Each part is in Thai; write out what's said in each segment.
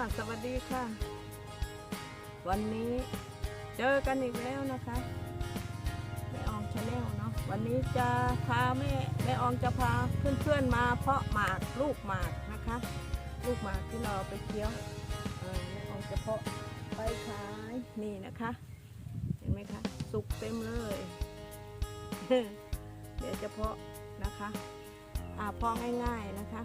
สวัสดีค่ะ วันนี้เจอกันอีกแล้วนะคะแม่อองชาแนลเนาะวันนี้จะพาแม่แม่อองจะพาเพื่อนๆมาเพาะหมากลูกหมากนะคะ ลูกหมากที่เราไปเคี้ยวแม่อองจะเพาะไปขายนี่นะคะ เห็นไหมคะสุกเต็มเลย เดี๋ยวจะเพาะนะคะอ่าเพาะง่าย ๆนะคะ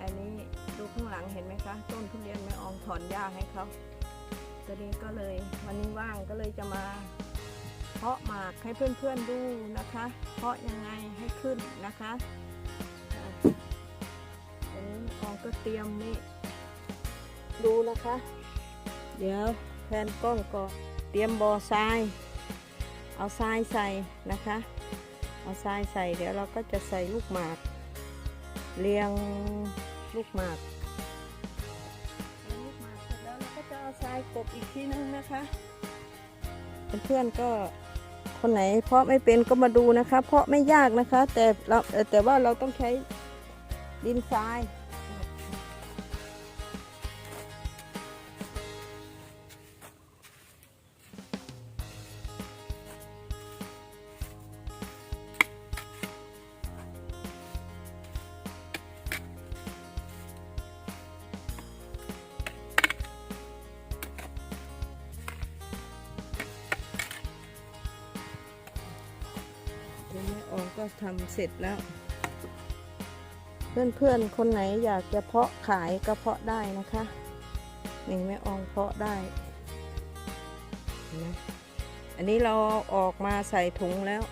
อันนี้ดูข้างหลังเห็นไหมคะ ต้นทุเรียนแม่อองถอนหญ้าให้เขาตัวนี้ก็เลยวันนี้ว่างก็เลยจะมาเพาะหมากให้เพื่อนๆดูนะคะ เพาะยังไงให้ขึ้นนะคะอันนี้แม่อองก็เตรียมนี่ดูนะคะ เดี๋ยวแพนกล้องก่อนเตรียมบ่อทราย เอาทรายใส่นะคะ เอาทรายใส่เดี๋ยวเราก็จะใส่ลูกหมากเรียง ลูกหมากเอาลูกหมากเสร็จแล้วเราก็จะเอาทรายกบอีกทีนึงนะคะเพื่อนๆก็คนไหนเพาะไม่เป็นก็มาดูนะคะ เพาะไม่ยากนะคะ แต่เราเอ่อแต่ว่าเราต้องใช้ดินทราย อองก็ทำเสร็จแล้ว เพื่อนๆ คนไหนอยากจะเพาะขายก็เพาะได้นะคะนี่แม่อองเพาะได้นะอันนี้เราออกมาใส่ถุงแล้ว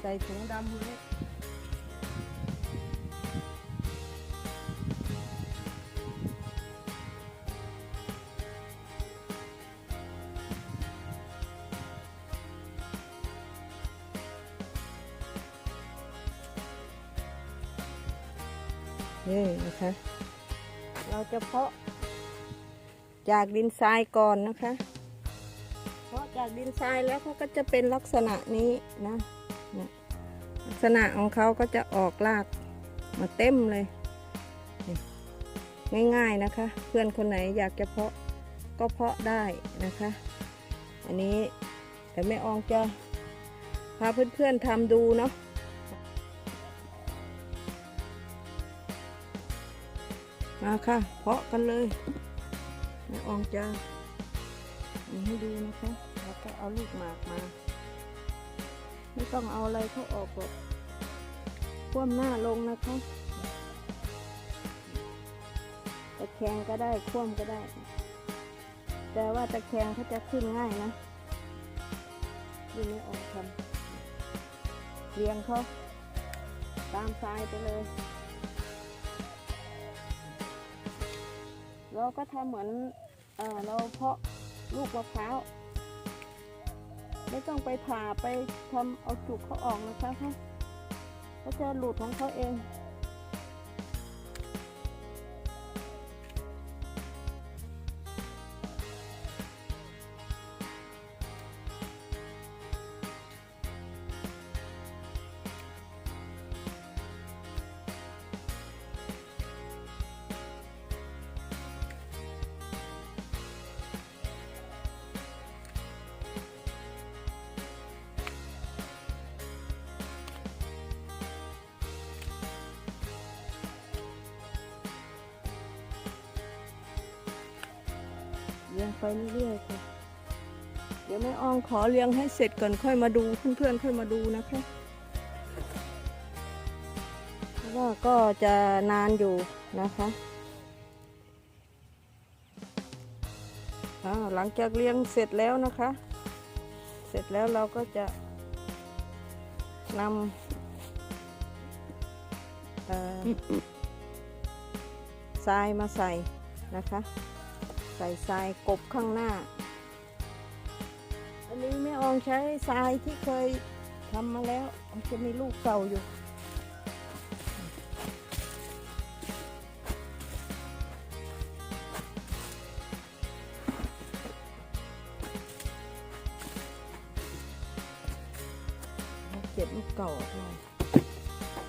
ใส่ถุงดำเลย เราะเพาะ จากดินทรายก่อนนะคะ เพราะจากดินทรายแล้วเขาก็จะเป็นลักษณะนี้นะลักษณะของเขาก็จะออกรากมาเต็มเลย ง่ายๆนะคะ เพื่อนคนไหนอยากจะเพาะก็เพาะได้นะคะ อันนี้แต่แม่อองจะพาเพื่อนๆทำดูเนาะ มาค่ะ เพาะกันเลยแม่อองจะทำให้ดูนะคะแล้วก็เอาลูกหมากมา ไม่ต้องเอาอะไรเขาออกหรอกคว่ำหน้าลงนะคะตะแคงก็ได้คว่ำก็ได้ แต่ว่าตะแคงเขาจะขึ้นง่ายนะดูไม่ออกทำเรียงเขาตามทรายไปเลย เราก็ทำเหมือนเออเราเพาะลูกมะพร้าวไม่ต้องไปผ่าไปทำเอาจุกเขาออกนะคะเขาเขาจะหลุดของเขาเอง เลี้ยงไปเรื่อยๆค่ะ เดี๋ยวแม่อองขอเลี้ยงให้เสร็จก่อนค่อยมาดูเพื่อนๆค่อยมาดูนะคะเพราะว่าก็จะนานอยู่นะคะหลังจากเลี้ยงเสร็จแล้วนะคะ เสร็จแล้วเราก็จะนำทรายมาใส่นะคะ ใส่ทรายกบข้างหน้า อันนี้แม่อองใช้ทรายที่เคยทำมาแล้ว มันจะมีลูกเก่าอยู่เก็บลูกเก่าออกมา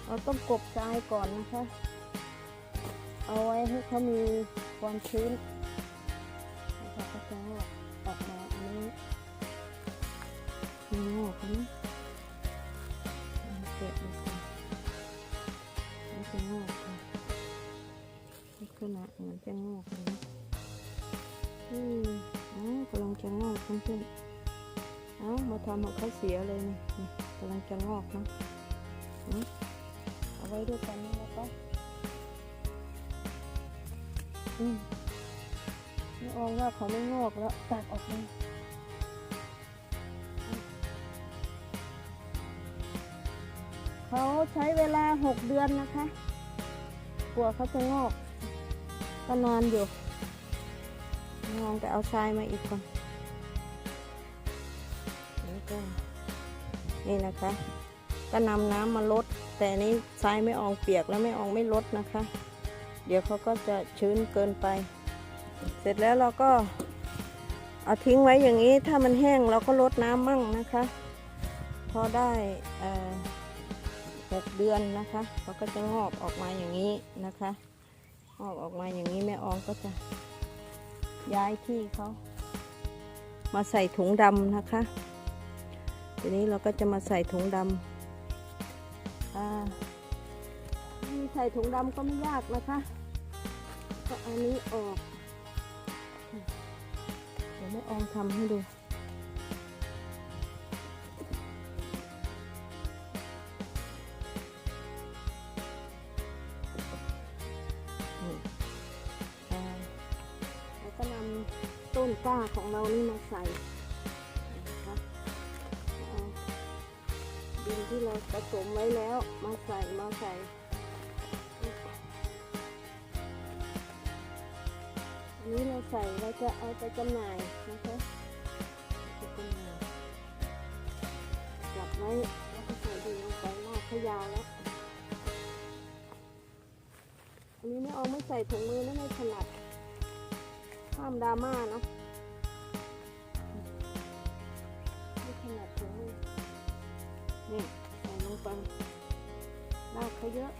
เราต้องกบทรายก่อนนะคะ เอาไว้ให้เขามีความชื้น จะงอกค่ะลักษณะเหมือนจะงอกเลยนะอืมอ๋อกำลังจะงอกเพื่อนๆเอ้ามาทำให้เขาเสียเลยนี่กำลังจะงอกนะอืมเอาไว้ด้วยกันนี่แล้วก็อืมไม่ออกว่าเขาไม่งอกแล้วตัดออกเลย เขาใช้เวลา 6 เดือนนะคะ กลัวเขาจะงอกก็นอนอยู่งองแต่เอาทรายมาอีกก่อนนี่ก็นี่นะคะ ก็นำน้ำมาลด แต่นี้ทรายไม่อองเปียกแล้วไม่อองไม่ลดนะคะ เดี๋ยวเขาก็จะชื้นเกินไป เสร็จแล้วเราก็เอาทิ้งไว้อย่างนี้ถ้ามันแห้งเราก็ลดน้ำมั่งนะคะ พอได้ 6 เดือนนะคะเขาก็จะงอกออกมาอย่างนี้นะคะงอกออกมาอย่างนี้แม่อองก็จะย้ายที่เขามาใส่ถุงดำนะคะ ทีนี้เราก็จะมาใส่ถุงดำมีใส่ถุงดำก็ไม่ยากนะคะก็อันนี้ออก เดี๋ยวแม่อองทำให้ดู ต้นกล้าของเรานี่มาใส่นะคะดินที่เราผสมไว้แล้วมาใส่มาใส่อันนี้เราใส่เราจะเอาไปจำหน่ายนะคะไปจำหน่ายจับไว้แล้วก็ใส่ดินลงไปลากขยาวแล้วอันนี้ไม่เอาไม่ใส่ถุงมือนะไม่ถนัด ห้ามดราม่านะไม่ถนัดถุงนี่ใส่ลงไปลากเขาเยอะ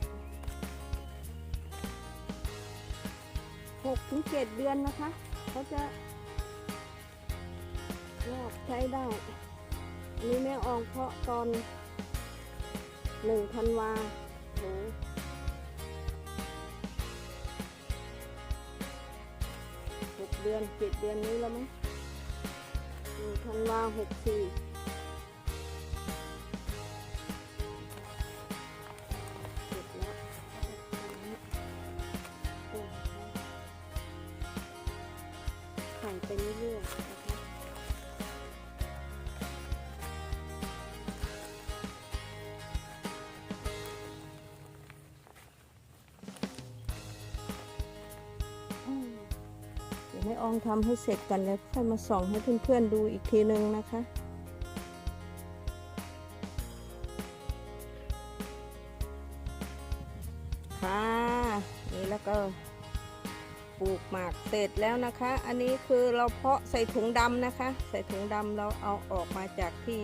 หกถึงเจ็ดเดือนนะคะเขาจะงอกใช้ได้นนี้แม่อองเพาะตอนหนึ่งธันวาโหหก เดือนเจ็ดเดือนนี้แล้วมั้งหนึ่งธันวาหกสี่ เดี๋ยวแม่อองทำให้เสร็จกันแล้วค่อยมาส่องให้เพื่อนๆดูอีกทีนึงนะคะค่ะนี่แล้วก็ปลูกหมากเสร็จแล้วนะคะ อันนี้คือเราเพาะใส่ถุงดำนะคะ ใส่ถุงดำเราเอาออกมาจากที่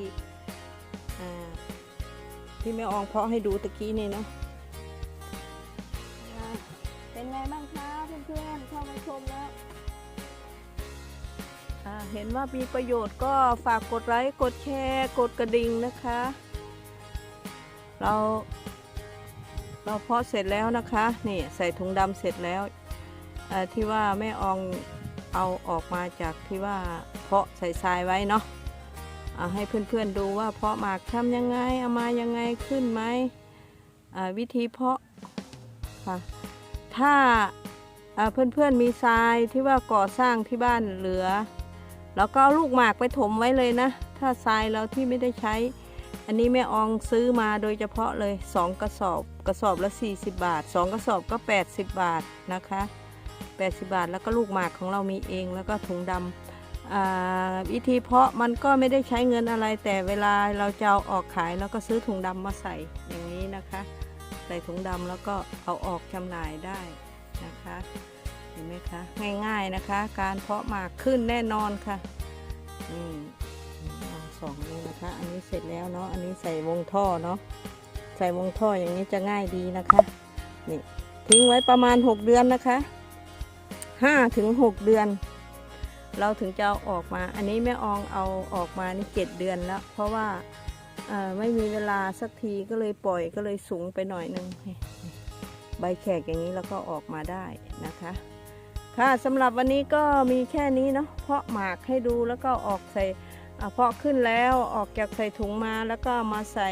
ที่แม่อองเพาะให้ดูตะกี้นี่เนาะเป็นไงบ้างคะเพื่อนๆเข้ามาชมแล้ว เห็นว่ามีประโยชน์ก็ฝากกดไลค์กดแชร์กดกระดิ่งนะคะ เรา เราเพาะเสร็จแล้วนะคะ นี่ใส่ถุงดำเสร็จแล้วที่ว่าแม่อองเอาออกมาจากที่ว่าเพาะใส่ทรายไว้เนาะเอาให้เพื่อนๆดูว่าเพาะหมากทำยังไงเอามายังไงขึ้นไหมวิธีเพาะค่ะถ้าอ่าเพื่อนๆมีทรายที่ว่าก่อสร้างที่บ้านเหลือ แล้วก็ลูกหมากไปถมไว้เลยนะ ถ้าทรายเราที่ไม่ได้ใช้ อันนี้แม่อองซื้อมาโดยเฉพาะเลย 2 กระสอบ กระสอบละ 40 บาท 2 กระสอบก็ 80 บาทนะคะ 80 บาทแล้วก็ลูกหมากของเรามีเองแล้วก็ถุงดำอ่าวิธีเพาะมันก็ไม่ได้ใช้เงินอะไร แต่เวลาเราจะเอาออกขายเราก็ซื้อถุงดำมาใส่อย่างนี้นะคะ ใส่ถุงดำแล้วก็เอาออกจำหน่ายได้นะคะ เห็นไหมคะง่ายๆนะคะ การเพาะหมากขึ้นแน่นอนค่ะอืมเอาสองนี้นะคะ อันนี้เสร็จแล้วเนาะอันนี้ใส่วงท่อเนาะใส่วงท่ออย่างนี้จะง่ายดีนะคะนี่ทิ้งไว้ประมาณ 6 เดือนนะคะห้าถึงหกเดือน เราถึงจะเอาออกมา อันนี้แม่อองเอาออกมานี่เจ็ดเดือนแล้ว เพราะว่าไม่มีเวลาสักทีก็เลยปล่อยก็เลยสูงไปหน่อยนึงใบแขกอย่างนี้แล้วก็ออกมาได้นะคะ ค่ะสำหรับวันนี้ก็มีแค่นี้เนาะเพาะหมากให้ดูแล้วก็ออกใส่เพาะขึ้นแล้วออกจากใส่ถุงมาแล้วก็มาใส่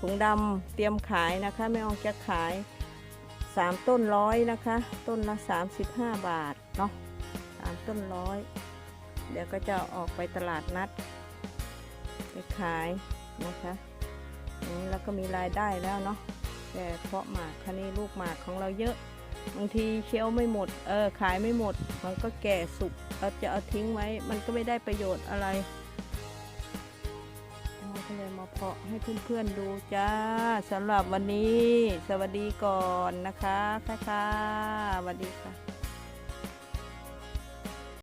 ถุงดำเตรียมขายนะคะแม่อองจะขาย 3 ต้นร้อยนะคะ ต้นละ 35 บาทเนาะสามต้นร้อยเดี๋ยวก็จะออกไปตลาดนัด ไปขายนะคะแล้วก็มีรายได้แล้วเนาะแต่เพาะหมากคันนี้ลูกหมากของเราเยอะ บางทีเคี้ยวไม่หมด เออขายไม่หมด มันก็แก่สุกเราจะเอาทิ้งไว้ มันก็ไม่ได้ประโยชน์อะไรเราก็เลยมาเพาะให้เพื่อนๆดูจ้าสำหรับวันนี้ สวัสดีก่อนนะคะค่ะค่ะสวัสดีค่ะ